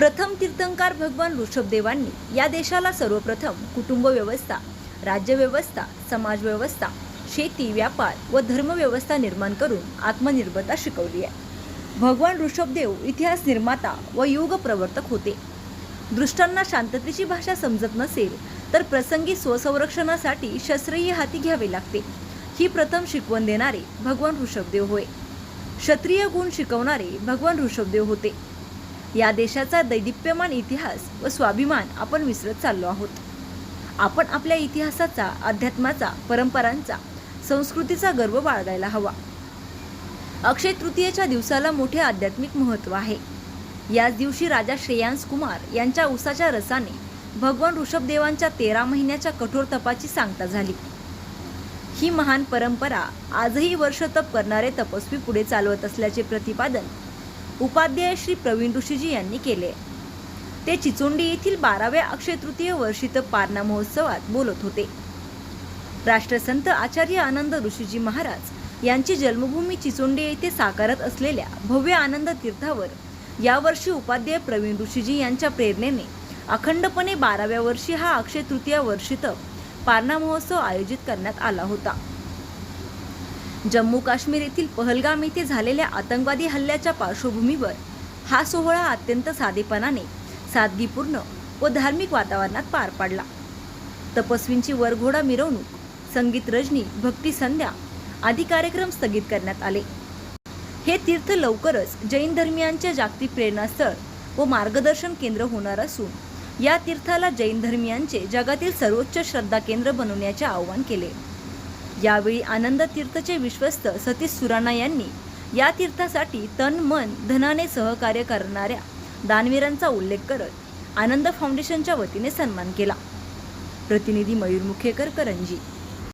प्रथम तीर्थंकार भगवान ऋषभदेवांनी या देशाला सर्वप्रथम कुटुंब व्यवस्था राज्यव्यवस्था समाजव्यवस्था शेती व्यापार व धर्मव्यवस्था निर्माण करून आत्मनिर्भरता शिकवली आहे. भगवान ऋषभदेव इतिहास निर्माता व योग प्रवर्तक होते. दृष्टांना शांततेची भाषा समजत नसेल तर प्रसंगी स्वसंरक्षणासाठी शस्त्रही हाती घ्यावे लागते. ही प्रथम शिकवण देणारे भगवान ऋषभदेव होय. क्षत्रिय गुण शिकवणारे भगवान ऋषभदेव होते. या देशाचा दैदिप्यमान इतिहास व स्वाभिमान आपण विसरत चाललो आहोत. आपण आपल्या इतिहासाचा अध्यात्माचा परंपरांचा संस्कृतीचा गर्व बाळगायला हवा. अक्षय तृतीयेच्या दिवसाला मोठे आध्यात्मिक महत्त्व आहे. याच दिवशी राजा श्रेयांस कुमार यांच्या उसाच्या रसाने भगवान ऋषभदेवांच्या तेरा महिन्याच्या कठोर तपाची सांगता झाली. ही महान परंपरा आजही वर्षतप करणारे तपस्वी पुढे चालवत असल्याचे प्रतिपादन उपाध्याय श्री प्रवीण ऋषीजी यांनी केले. ते चिचोंडी येथील बाराव्या अक्षय तृतीय वर्षित पारणा महोत्सवात बोलत होते. राष्ट्रसंत आचार्य आनंद ऋषीजी महाराज यांची जन्मभूमी चिचोंडी येथे साकारत असलेल्या भव्य आनंद तीर्थावर यावर्षी उपाध्याय प्रवीण ऋषीजी यांच्या प्रेरणेने अखंडपणे बाराव्या वर्षी हा अक्षय तृतीया वर्षित पारणा महोत्सव आयोजित करण्यात आला होता. जम्मू काश्मीर येथील पहलगाम येथे झालेल्या आतंकवादी हल्ल्याच्या पार्श्वभूमीवर हा सोहळा अत्यंत साधेपणाने सादगीपूर्ण व धार्मिक वातावरणात पार पाडला. तपस्वींची वरघोडा मिरवणूक संगीत रजनी भक्ती संध्या आदी कार्यक्रम स्थगित करण्यात आले. हे तीर्थ लवकरच जैन धर्मियांचे जागतिक प्रेरणास्थळ व मार्गदर्शन केंद्र होणार असून या तीर्थाला जैन धर्मियांचे जगातील सर्वोच्च श्रद्धा केंद्र बनवण्याचे आवाहन केले. यावेळी आनंद तीर्थचे विश्वस्त सतीश सुराणा यांनी या तीर्थासाठी तन मन धनाने सहकार्य करणाऱ्या दानवीरांचा उल्लेख करत आनंद फाउंडेशनच्या वतीने सन्मान केला. प्रतिनिधी मयूर मुखेकर करंजी.